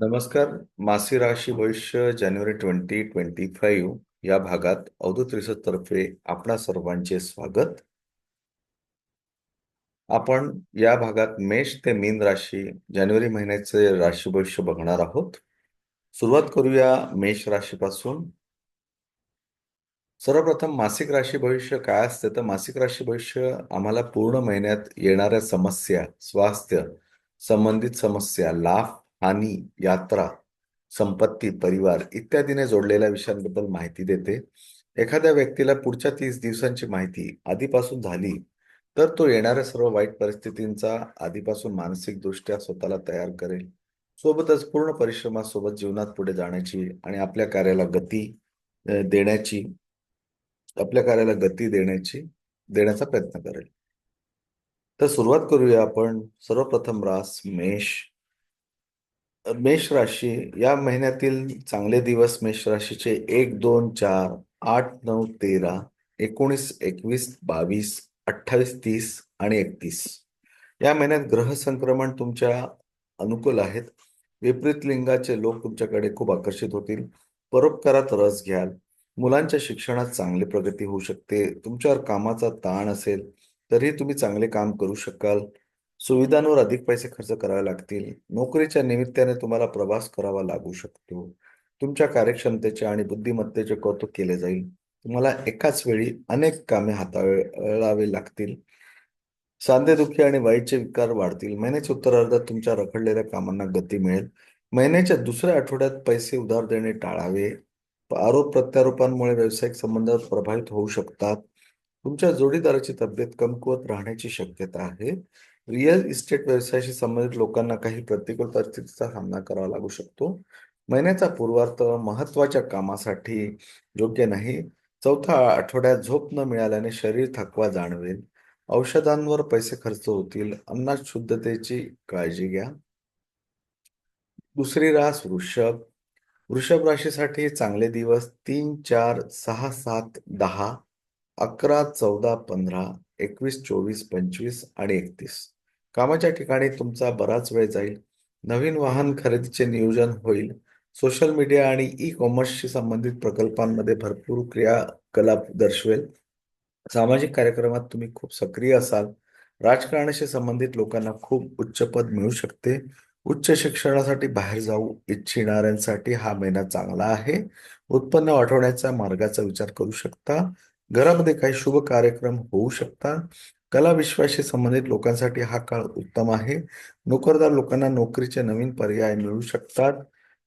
नमस्कार. मासिक राशी भविष्य जानेवारी ट्वेंटी ट्वेंटी फाईव्ह या भागात अवधूत रिसर्च तर्फे आपणा सर्वांचे स्वागत. आपण या भागात मेष ते मीन राशी जानेवारी महिन्याचे राशी भविष्य बघणार आहोत. सुरुवात करूया मेष राशीपासून. सर्वप्रथम मासिक राशी भविष्य काय असते? तर मासिक राशी भविष्य आम्हाला पूर्ण महिन्यात येणाऱ्या समस्या स्वास्थ्य संबंधित समस्या लाभ हानी यात्रा संपत्ती परिवार इत्यादीने जोडलेल्या विषयांबद्दल माहिती देते. एखाद्या व्यक्तीला पुढच्या तीस दिवसांची माहिती आधीपासून झाली तर तो येणाऱ्या सर्व वाईट परिस्थितींचा आधीपासून मानसिकदृष्ट्या स्वतःला तयार करेल. सोबतच पूर्ण परिश्रमासोबत जीवनात पुढे जाण्याची आणि आपल्या कार्याला गती देण्याची आपल्या कार्याला गती देण्याची देण्याचा प्रयत्न करेल. तर सुरुवात करूया आपण. सर्वप्रथम रास मेष मेष राशी या महिन्यातील चांगले दिवस मेष राशीचे एक दोन चार आठ नऊ तेरा एकोणीस एकवीस बावीस अठ्ठावीस तीस आणि एकतीस. या महिन्यात ग्रह संक्रमण तुमच्या अनुकूल आहेत. विपरीत लिंगाचे लोक तुमच्याकडे खूप आकर्षित होतील. परोपकारात रस घ्याल. मुलांच्या शिक्षणात चांगली प्रगती होऊ शकते. तुमच्यावर कामाचा ताण असेल तरी तुम्ही चांगले काम करू शकाल. सुविधांवर अधिक पैसे खर्च करावे लागतील. नोकरीच्या निमित्ताने तुम्हाला प्रवास करावा लागू शकतो. तुमच्या कार्यक्षमतेचे आणि बुद्धिमत्तेचे कौतुक केले जाईल. तुम्हाला एकाच वेळी अनेक कामे हाताळावे लागतील. सांधेदुखी आणि वाईटचे विकार वाढतील. महिन्याच्या उत्तरार्धात तुमच्या रखडलेल्या कामांना गती मिळेल. महिन्याच्या दुसऱ्या आठवड्यात पैसे उधार देणे टाळावे. आरोप प्रत्यारोपांमुळे व्यावसायिक संबंध प्रभावित होऊ शकतात. तुमच्या जोडीदाराची तब्येत कमकुवत राहण्याची शक्यता आहे. रिअल इस्टेट व्यवसायाशी संबंधित लोकांना काही प्रतिकूल परिस्थितीचा सामना करावा लागू शकतो. महिन्याचा पूर्वार्थ महत्त्वाच्या कामासाठी योग्य नाही. चौथा आठवड्यात झोप न मिळाल्याने शरीर थकवा जाणवेल. औषधांवर पैसे खर्च होतील. अन्नात शुद्धतेची काळजी घ्या. दुसरी रास वृषभ. वृषभ राशीसाठी चांगले दिवस तीन चार सहा सात दहा अकरा चौदा पंधरा एकवीस चोवीस पंचवीस आणि एकतीस. कामाच्या ठिकाणी तुमचा बराच वेळ जाईल. नवीन वाहन खरेदीचे नियोजन होईल. सोशल मीडिया आणि ई कॉमर्सशी संबंधित प्रकल्पांमध्ये भरपूर क्रियाकलाप दर्शवेल. सामाजिक कार्यक्रमात तुम्ही खूप सक्रिय असाल. राजकारणाशी संबंधित लोकांना खूप उच्च पद मिळू शकते. उच्च शिक्षणासाठी बाहेर जाऊ इच्छिणाऱ्यांसाठी हा महिना चांगला आहे. उत्पन्न वाढवण्याच्या मार्गाचा विचार करू शकता. घरामध्ये काही शुभ कार्यक्रम होऊ शकतात कला विश्वाशी संबंधित लोकांसाठी हा काळ उत्तम आहे. नोकरदार लोकांना नोकरीचे नवीन पर्याय मिळू शकतात.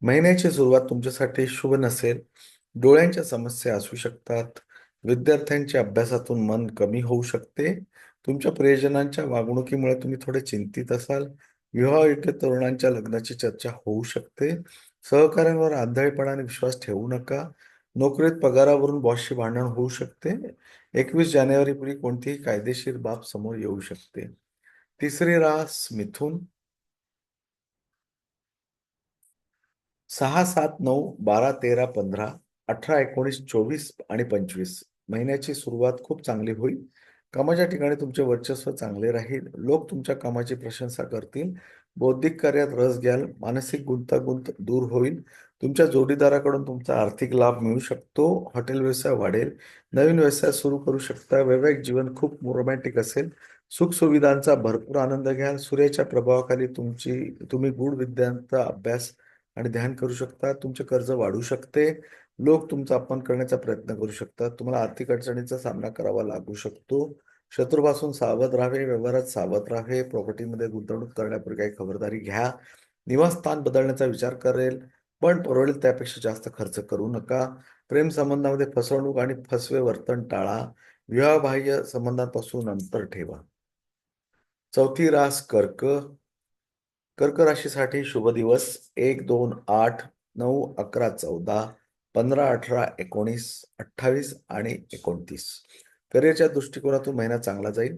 महिन्याची सुरुवात तुमच्यासाठी शुभ नसेल. डोळ्यांच्या समस्या असू शकतात. विद्यार्थ्यांच्या अभ्यासातून मन कमी होऊ शकते. तुमच्या प्रियजनांच्या वागणुकीमुळे तुम्ही थोडे चिंतित असाल. विवाहयोग्य तरुणांच्या लग्नाची चर्चा होऊ शकते. सहकाऱ्यांवर आंधळेपणाने विश्वास ठेवू नका. नोकरीत पगारावरून बॉसशी भांडण होऊ शकते. एकवीस जानेवारीपूर्वी कोणतीही कायदेशीर बाब समोर येऊ शकते. तिसरी रास मिथून. सहा सात नऊ बारा तेरा पंधरा अठरा एकोणीस चोवीस आणि पंचवीस. महिन्याची सुरुवात खूप चांगली होईल. कामाच्या ठिकाणी तुमचे वर्चस्व चांगले राहील. लोक तुमच्या कामाची प्रशंसा करतील. बौद्धिक कार्यात रस घ्याल. मानसिक गुंतागुंत दूर होईल. तुमच्या जोडीदाराकडून तुमचा आर्थिक लाभ मिळू शकतो हॉटेल व्यवसाय वाढेल नवीन व्यवसाय सुरू करू शकता वैवाहिक जीवन खूप रोमॅन्टिक असेल. सुखसुविधांचा भरपूर आनंद घ्याल सूर्याच्या प्रभावाखाली तुमची तुम्ही गूढ विद्यांचा अभ्यास आणि ध्यान करू शकता तुमचे कर्ज वाढू शकते लोक तुमचा अपमान करण्याचा प्रयत्न करू शकतात तुम्हाला आर्थिक अडचणीचा सामना करावा लागू शकतो. शत्रूपासून सावध राहावे व्यवहारात सावध राहावे प्रॉपर्टीमध्ये गुंतवणूक करण्यापूर्वी काही खबरदारी घ्या. निवासस्थान बदलण्याचा विचार करेल. पण परवडेल त्यापेक्षा जास्त खर्च करू नका. प्रेम संबंधामध्ये फसवणूक आणि फसवे वर्तन टाळा. विवाहबाह्य संबंधांपासून अंतर ठेवा. चौथी रास कर्क. कर्क राशीसाठी शुभ दिवस एक दोन आठ नऊ अकरा चौदा पंधरा अठरा एकोणीस अठ्ठावीस आणि एकोणतीस. करिअरच्या दृष्टिकोनातून महिना चांगला जाईल.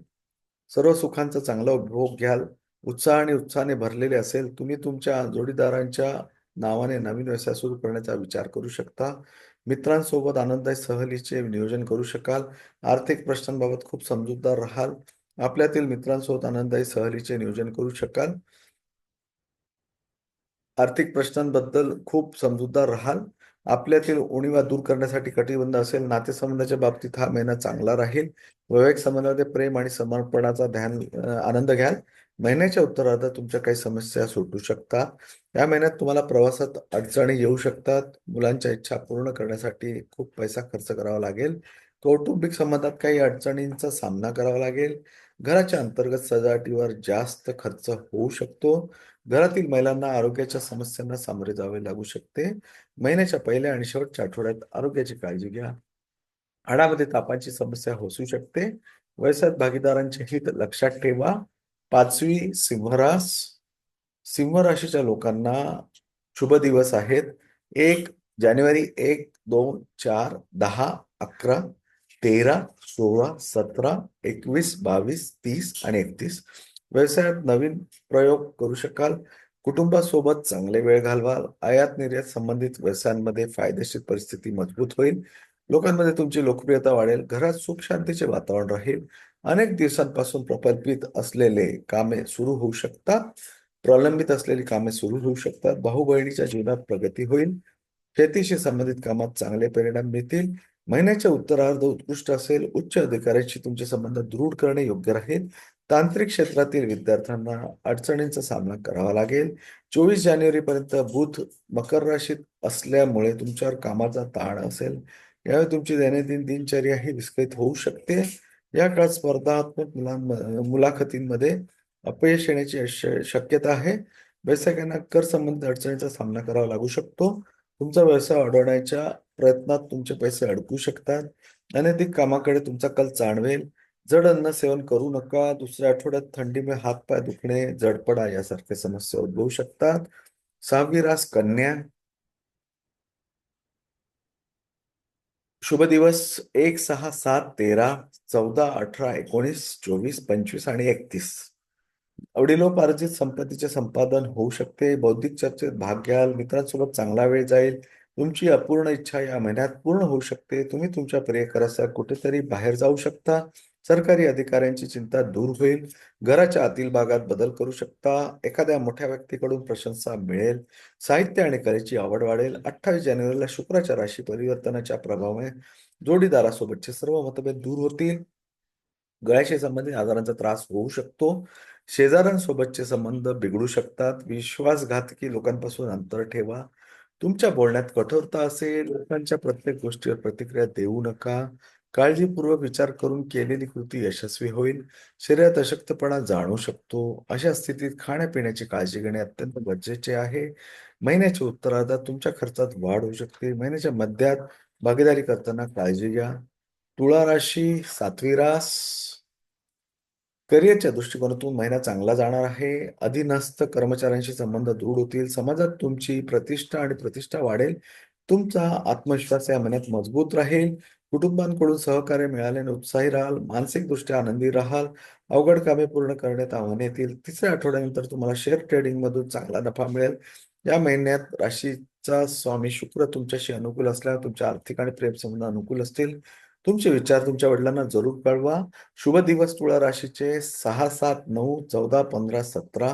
सर्व सुखांचा चांगला उपभोग घ्याल. उत्साह आणि उत्साहाने भरलेले असेल तुम्ही तुमच्या जोडीदारांच्या नावाने नवीन व्यवसाय सुरू करण्याचा विचार करू शकता. मित्रांसोबत आनंददायी सहलीचे नियोजन करू शकाल. आर्थिक प्रश्नांबाबत खूप समजूतदार राहाल. आपल्यातील मित्रांसोबत आनंददायी सहलीचे नियोजन करू शकाल. आर्थिक प्रश्नांबद्दल खूप समजूतदार राहाल. आपल्यातील उणीवा दूर करण्यासाठी कटिबंध असेल. नातेसंबंधाच्या बाबतीत हा महिना चांगला राहील. वैवाहिक संबंधामध्ये प्रेम आणि समर्पणाचा ध्यान आनंद घ्याल. महिन्याच्या उत्तरार्धात तुमच्या काही समस्या सुटू शकतात. या महिन्यात तुम्हाला प्रवासात अडचणी येऊ शकतात. मुलांच्या इच्छा पूर्ण करण्यासाठी खूप पैसा खर्च करावा लागेल. कौटुंबिक संबंधात काही अडचणींचा सामना करावा लागेल. घराच्या अंतर्गत सजावटीवर जास्त खर्च होऊ शकतो. घरातील महिलांना आरोग्याच्या समस्यांना सामोरे जावे लागू शकते. महिन्याच्या पहिल्या आणि शेवटच्या आठवड्यात आरोग्याची काळजी घ्या. हाडामध्ये तापाची समस्या होसू शकते. वयसात भागीदारांचे हित लक्षात ठेवा. पाचवी सिंहरास. सिंह राशीच्या लोकांना शुभ दिवस आहेत. एक जानेवारी एक दोन चार दहा अकरा तेरा सोळा सतरा एकवीस बावीस तीस आणि एकतीस. व्यवसायात नवीन प्रयोग करू शकाल. कुटुंबासोबत चांगले वेळ घालवाल. आयात निर्यात संबंधित व्यवसायांमध्ये फायदेशीर परिस्थिती मजबूत होईल. लोकांमध्ये तुमची लोकप्रियता वाढेल. घरात सुख शांतीचे वातावरण राहील. अनेक दिवसांपासून प्रकल्पित असलेले कामे सुरू होऊ शकतात. प्रलंबित असलेली कामे सुरू होऊ शकतात. भाऊ बहिणीच्या जीवनात प्रगती होईल. शेतीशी संबंधित कामात चांगले परिणाम मिळतील. महिन्याच्या उत्तरार्ध उत्कृष्ट असेल. उच्च अधिकाऱ्यांशी तुमचे संबंध दृढ करणे योग्य राहील. तांत्रिक क्षेत्रातील विद्यार्थ्यांना अडचणींचा सामना करावा लागेल. चोवीस जानेवारी पर्यंत बुध मकर राशीत असल्यामुळे तुमच्यावर कामाचा ताण असेल. यावेळी तुमची दैनंदिन दिनचर्या ही विस्कळीत होऊ शकते. या काळात स्पर्धात्मक मुलां मुलाखतींमध्ये अपयश येण्याची शक्यता आहे. व्यावसायिकांना कर संबंधित अडचणीचा सामना करावा लागू शकतो. तुमचा व्यवसाय अडवण्याच्या प्रयत्नात तुमचे पैसे अडकू शकतात. अनैतिक कामाकडे तुमचा कल जाणवेल. जड अन्न सेवन करू नका. दुसऱ्या आठवड्यात थंडीमुळे हातपाय दुखणे जडपडा यासारख्या समस्या उद्भवू शकतात. सहावी रास कन्या. शुभ दिवस एक सहा सात तेरा चौदा अठरा एकोणीस चोवीस पंचवीस आणि एकतीस. अवडिलोपार्जित संपत्तीचे संपादन होऊ शकते. बौद्धिक चर्चेत भाग घ्याल. मित्रांसोबत चांगला वेळ जाईल. तुमची अपूर्ण इच्छा या महिन्यात पूर्ण होऊ शकते. तुम्ही तुमच्या प्रियकरासह कुठेतरी बाहेर जाऊ शकता. सरकारी अधिकाऱ्यांची चिंता दूर होईल. घराच्या आतील भागात बदल करू शकता. एखाद्या मोठ्या व्यक्तीकडून प्रशंसा मिळेल. साहित्य आणि कलेची आवड वाढेल. अठ्ठावीस जानेवारीला शुक्राच्या राशी परिवर्तनाच्या प्रभावामुळे जोडीदारासोबतचे सर्व मतभेद दूर होतील. गळ्याशी संबंधित आजारांचा त्रास होऊ शकतो. शेजाऱ्यांसोबतचे संबंध बिघडू शकतात. विश्वासघातकी लोकांपासून अंतर ठेवा. तुमच्या बोलण्यात कठोरता असेल. लोकांच्या प्रत्येक गोष्टीवर प्रतिक्रिया देऊ नका. काळजीपूर्वक विचार करून केलेली कृती यशस्वी होईल. शरीरात अशक्तपणा जाणू शकतो. अशा स्थितीत खाण्यापिण्याची काळजी घेणे अत्यंत गरजेचे आहे. महिन्याच्या उत्तरार्धात तुमच्या खर्चात वाढ होऊ शकते. महिन्याच्या मध्यात भागीदारी करताना काळजी घ्या. तुळा राशी सातवी रास. करिअरच्या दृष्टिकोनातून महिना चांगला जाणार आहे. अधीनस्थ कर्मचाऱ्यांशी संबंध दृढ होतील. समाजात तुमची प्रतिष्ठा आणि प्रतिष्ठा वाढेल. तुमचा आत्मविश्वास या महिन्यात मजबूत राहील. कुटुंबांकडून सहकार्य मिळाल्याने उत्साही राहाल मानसिकदृष्ट्या आनंदी राहाल अवघड कामे पूर्ण करण्यात आव्हाने येतील. तिसऱ्या आठवड्यानंतर तुम्हाला शेअर ट्रेडिंग मधून चांगला नफा मिळेल. या महिन्यात राशीचा स्वामी शुक्र तुमच्याशी अनुकूल असल्यावर तुमच्या आर्थिक आणि प्रेम संबंध अनुकूल असतील. तुमचे विचार तुमच्या वडिलांना जरूर कळवा. शुभ दिवस तुळा राशीचे सहा सात नऊ चौदा पंधरा सतरा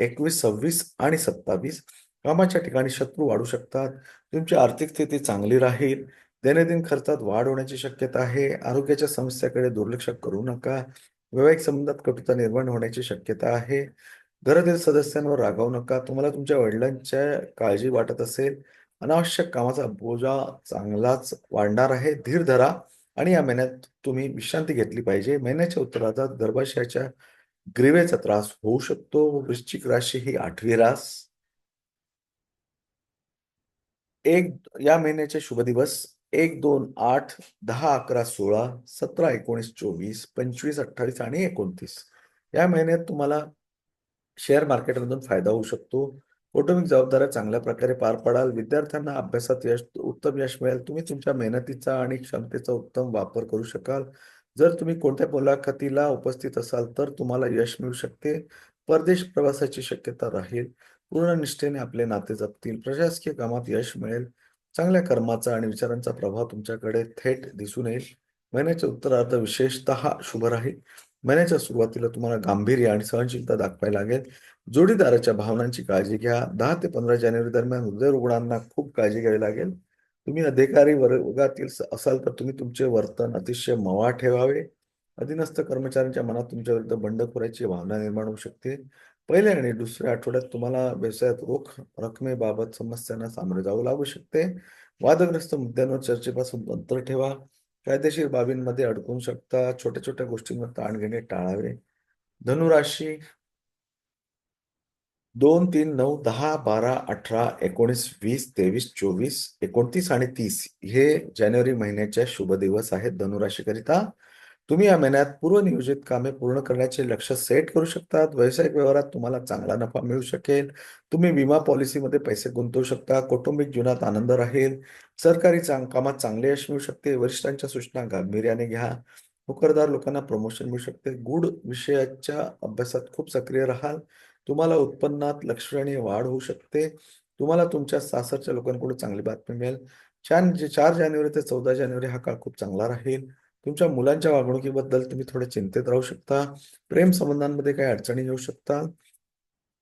एकवीस सव्वीस आणि सत्तावीस. कामाच्या ठिकाणी शत्रू वाढू शकतात. तुमची आर्थिक स्थिती चांगली राहील. दैनंदिन खर्चात वाढ होण्याची शक्यता आहे. आरोग्याच्या समस्याकडे दुर्लक्ष करू नका. वैवाहिक संबंधात कटुता निर्माण होण्याची शक्यता आहे. घरातील सदस्यांवर रागावू नका. तुम्हाला तुमच्या वडिलांच्या काळजी वाटत असेल. अनावश्यक कामाचा बोजा चांगलाच वाढणार आहे. धीर धरा आणि या महिन्यात तुम्ही विश्रांती घेतली पाहिजे. महिन्याच्या उत्तरार्धात गर्भाशयाच्या ग्रीवेचा त्रास होऊ शकतो. वृश्चिक राशी ही आठवी रास. एक या महिन्याचे शुभ दिवस. एक दोन आठ दहा अकरा सोळा सतरा एकोणीस चोवीस पंचवीस अठ्ठावीस आणि एकोणतीस. या महिन्यात तुम्हाला शेअर मार्केटमधून फायदा होऊ शकतो. कौटुंबिक जबाबदाऱ्या चांगल्या प्रकारे पार पडाल. विद्यार्थ्यांना अभ्यासात यश उत्तम यश मिळेल. तुम्ही तुमच्या मेहनतीचा आणि क्षमतेचा उत्तम वापर करू शकाल. जर तुम्ही कोणत्या मुलाखतीला उपस्थित असाल तर तुम्हाला यश मिळू शकते. परदेश प्रवासाची शक्यता राहील. पूर्ण निष्ठेने आपले नाते जपतील. प्रशासकीय कामात यश मिळेल. चांगल्या कर्माचा आणि विचारांचा प्रभाव तुमच्याकडे थेट दिसून येईल. महिन्याच्या उत्तरार्ध विशेषतः शुभ राहील. महिन्याच्या सुरुवातीला तुम्हाला गांभीर्य आणि सहनशीलता दाखवायला लागेल. जोडीदाराच्या भावनांची काळजी घ्या. दहा ते पंधरा जानेवारी दरम्यान हृदय रुग्णांना खूप काळजी घ्यावी लागेल. तुम्ही अधिकारी वर्गातील असाल तर तुम्ही तुमचे वर्तन अतिशय मवा ठेवावे. अधीनस्थ कर्मचाऱ्यांच्या मनात तुमच्या विरुद्ध बंडखोराची भावना निर्माण होऊ शकते. पहिल्या आणि दुसऱ्या आठवड्यात तुम्हाला व्यवसायात रोख रकमेबाबत समस्यांना सामोरे जावं लागू शकते. वादग्रस्त मुद्द्यांवर चर्चेपासून अंतर ठेवा. कायदेशीर बाबींमध्ये अडकून शकता. छोट्या छोट्या गोष्टींवर ताण घेणे टाळावे. धनुराशी दोन तीन नऊ दहा बारा अठरा एकोणीस वीस तेवीस चोवीस एकोणतीस आणि तीस हे जानेवारी महिन्याच्या शुभ दिवस आहेत धनुराशीकरिता. तुम्ही या महिन्यात पूर्वनियोजित कामे पूर्ण करण्याचे लक्ष सेट करू शकतात. व्यावसायिक व्यवहारात तुम्हाला चांगला नफा मिळू शकेल. तुम्ही विमा पॉलिसीमध्ये पैसे गुंतवू शकता. कौटुंबिक जीवनात आनंद राहील. सरकारी चांग कामात चांगले यश मिळू शकते. वरिष्ठांच्या सूचना गांभीर्याने घ्या. नोकरदार लोकांना प्रमोशन मिळू शकते. गुड विषयाच्या अभ्यासात खूप सक्रिय राहाल. तुम्हाला उत्पन्नात लक्षणीय वाढ होऊ शकते. तुम्हाला तुमच्या सासरच्या लोकांकडून चांगली बातमी मिळेल. चार चार जानेवारी ते चौदा जानेवारी हा काळ खूप चांगला राहील. तुमच्या मुलांच्या वागणुकीबद्दल तुम्ही थोडे चिंतेत राहू शकता. प्रेम संबंधांमध्ये काही अडचणी येऊ शकता.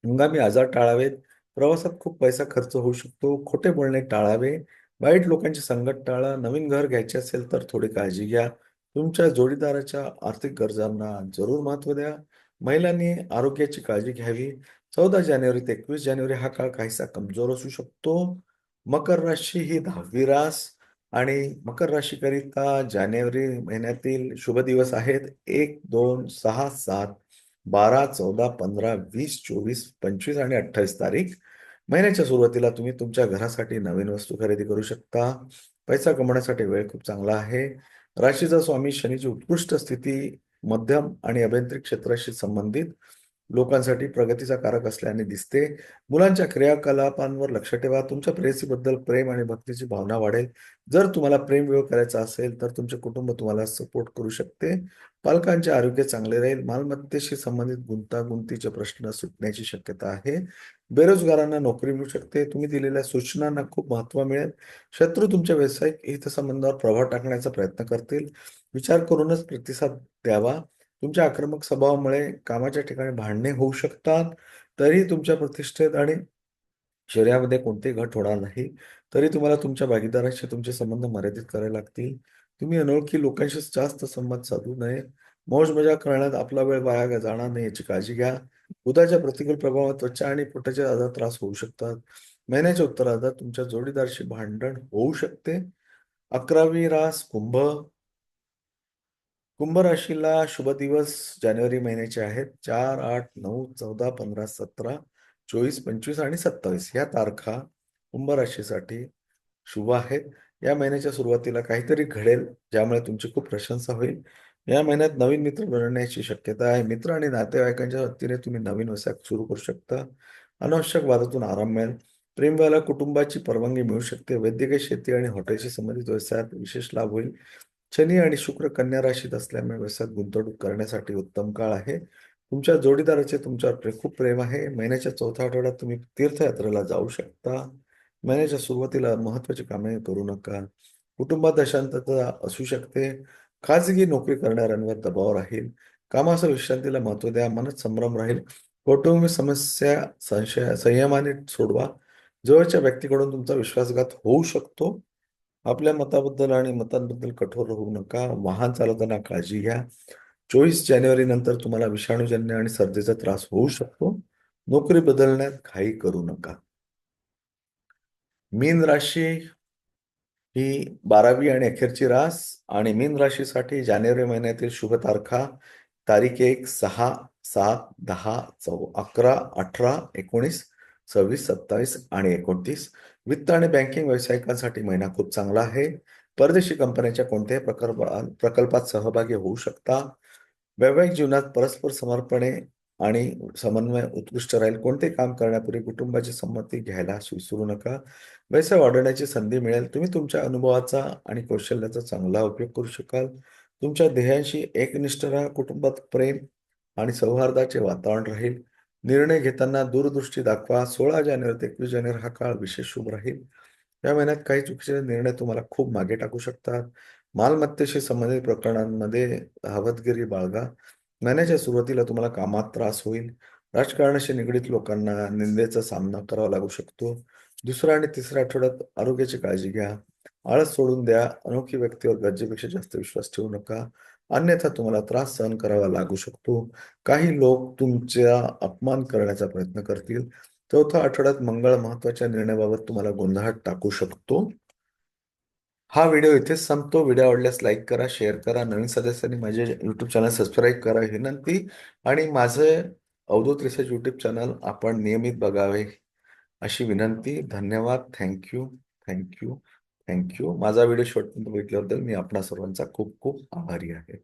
हंगामी आजार टाळावेत. प्रवासात खूप पैसा खर्च होऊ शकतो. खोटे बोलणे टाळावे. वाईट लोकांची संगत टाळा. नवीन घर घ्यायचे असेल तर थोडी काळजी घ्या. तुमच्या जोडीदाराच्या आर्थिक गरजांना जरूर महत्त्व द्या. महिलांनी आरोग्याची काळजी घ्यावी. चौदा जानेवारी ते एकवीस जानेवारी हा काळ काहीसा कमजोर असू शकतो. मकर राशी ही दहावी रास. आणि मकर राशीकरिता जानेवारी महिन्यातील शुभ दिवस आहेत. एक दोन सहा सात बारा चौदा पंधरा वीस चोवीस पंचवीस आणि अठ्ठावीस तारीख. महिन्याच्या सुरुवातीला तुम्ही तुमच्या घरासाठी नवीन वस्तू खरेदी करू शकता. पैसा कमवण्यासाठी वेळ खूप चांगला आहे. राशीचा स्वामी शनीची उत्कृष्ट स्थिती मध्यम आणि अभियांत्रिक क्षेत्राशी संबंधित लोकांसाठी प्रगतीचा कारक असल्याने दिसते. मुलांच्या क्रियाकलापांवर लक्ष ठेवा. तुमच्या प्रेयसीबद्दल प्रेम आणि भक्तीची भावना वाढेल. जर तुम्हाला प्रेम विवाह करायचा असेल तर तुमचे कुटुंब तुम्हाला सपोर्ट करू शकते. पालकांचे आरोग्य चांगले राहील. मालमत्तेशी संबंधित गुंतागुंतीचे प्रश्न सुटण्याची शक्यता आहे. बेरोजगारांना नोकरी मिळू शकते. तुम्ही दिलेल्या सूचनांना खूप महत्त्व मिळेल. शत्रू तुमच्या व्यावसायिक हितसंबंधावर प्रभाव टाकण्याचा प्रयत्न करतील. विचार करूनच प्रतिसाद द्यावा. तुमच्या आक्रमक स्वभावामुळे कामाच्या ठिकाणी भांडणे होऊ शकतात तरी तुमच्या प्रतिष्ठेत आणि शरीरामध्ये कोणतेही घट होणार नाही तरी तुम्हाला तुमच्या भागीदाराशी तुमचे संबंध मर्यादित करावे लागतील. तुम्ही अनोळखी लोकांशी जास्त संवाद साधू नये. मौज मजा करण्यात आपला वेळ वाया जाणार नाही याची काळजी घ्या. उदाच्या प्रतिकूल प्रभावात त्वचा आणि पोटाच्या आजार त्रास होऊ शकतात. महिन्याच्या उत्तरार्धात तुमच्या जोडीदारशी भांडण होऊ शकते. अकरावी रास कुंभ कुंभ राशीला शुभ दिवस जानेवारी महिन्याचे आहेत. चार आठ नऊ चौदा पंधरा सतरा चोवीस पंचवीस आणि सत्तावीस या तारखा कुंभ राशीसाठी शुभ आहेत. या महिन्याच्या सुरुवातीला काहीतरी घडेल ज्यामुळे तुमची खूप प्रशंसा होईल. या महिन्यात नवीन मित्र बनवण्याची शक्यता आहे. मित्र आणि नातेवाईकांच्या वतीने तुम्ही नवीन व्यवसाय सुरू करू शकता. अनावश्यक वादातून आराम मिळेल. प्रेमवाला कुटुंबाची परवानगी मिळू शकते. वैद्यकीय शेती आणि हॉटेलशी संबंधित व्यवसायात विशेष लाभ होईल. शनी आणि शुक्र कन्या राशीत असल्यामुळे व्यवसायात गुंतवणूक करण्यासाठी उत्तम काळ आहे. तुमच्या जोडीदाराचे तुमच्यावर खूप प्रेम आहे. महिन्याच्या चौथ्या आठवड्यात तुम्ही तीर्थयात्रेला जाऊ शकता. महिन्याच्या सुरुवातीला महत्वाची कामे करू नका. कुटुंबात अशांतता असू शकते. खाजगी नोकरी करणाऱ्यांवर दबाव राहील. कामाच्या विश्रांतीला महत्त्व द्या. मनच संभ्रम राहील. कौटुंबिक समस्या संशय संयमाने सोडवा. जवळच्या व्यक्तीकडून तुमचा विश्वासघात होऊ शकतो. आपल्या मताबद्दल आणि मतांबद्दल कठोर होऊ नका. वाहन चालवताना काळजी घ्या. चोवीस जानेवारी नंतर तुम्हाला विषाणूजन्य आणि सर्दीचा त्रास होऊ शकतो. नोकरी बदलण्यात घाई करू नका. मीन राशी ही बारावी आणि अखेरची रास आणि मीन राशीसाठी जानेवारी महिन्यातील शुभ तारखा तारीख एक सहा सात दहा चौ अकरा अठरा एकोणीस सव्वीस सत्तावीस आणि एकोणतीस. वित्त आणि बँकिंग व्यावसायिकांसाठी महिना खूप चांगला आहे. परदेशी कंपन्यांच्या कोणत्याही प्रकल्प प्रकल्पात सहभागी होऊ शकता. वैवाहिक जीवनात परस्पर समर्पणे आणि समन्वय उत्कृष्ट राहील. कोणते काम करण्यापूर्वी कुटुंबाची संमती घ्यायला विसरू नका. व्यवसाय वाढवण्याची संधी मिळेल. तुम्ही तुमच्या अनुभवाचा आणि कौशल्याचा चांगला उपयोग करू शकाल. तुमच्या ध्येयांशी एकनिष्ठ राहा. कुटुंबात प्रेम आणि सौहार्दाचे वातावरण राहील. निर्णय घेताना दूरदृष्टी दाखवा. सोळा जानेवारी ते एकवीस जानेवारी हा काळ विशेष शुभ राहील. या महिन्यात काही चुकीचे निर्णय तुम्हाला खूप मागे टाकू शकतात. मालमत्तेशी संबंधित प्रकरणांमध्ये हवतगिरी बाळगा. महिन्याच्या सुरुवातीला तुम्हाला कामात त्रास होईल. राजकारणाशी निगडीत लोकांना निंदेचा सामना करावा लागू शकतो. दुसरा आणि तिसऱ्या आठवड्यात आरोग्याची काळजी घ्या. आळस सोडून द्या. अनोखी व्यक्तीवर गरजेपेक्षा जास्त विश्वास ठेवू नका. अन्यथा तुम्हाला त्रास सहन करावा लागू शकतो. काही लोक तुमचा अपमान करण्याचा प्रयत्न करतील. चौथ्या आठवड्यात मंगळ महत्त्वाच्या निर्णयाबाबत तुम्हाला गोंधळात टाकू शकतो. हा व्हिडिओ इथे संपतो. व्हिडिओ आवडल्यास लाईक करा शेअर करा. नवीन सदस्यांनी माझे युट्यूब चॅनल सबस्क्राईब करा विनंती. आणि माझे अवधूत रिसर्च युट्यूब चॅनल आपण नियमित बघावे अशी विनंती. धन्यवाद. Thank you. Thank you. Thank you माझा व्हिडिओ शेवटपर्यंत बघितल्याबद्दल मी आपणा सर्वांचा खूप खूप आभारी आहे.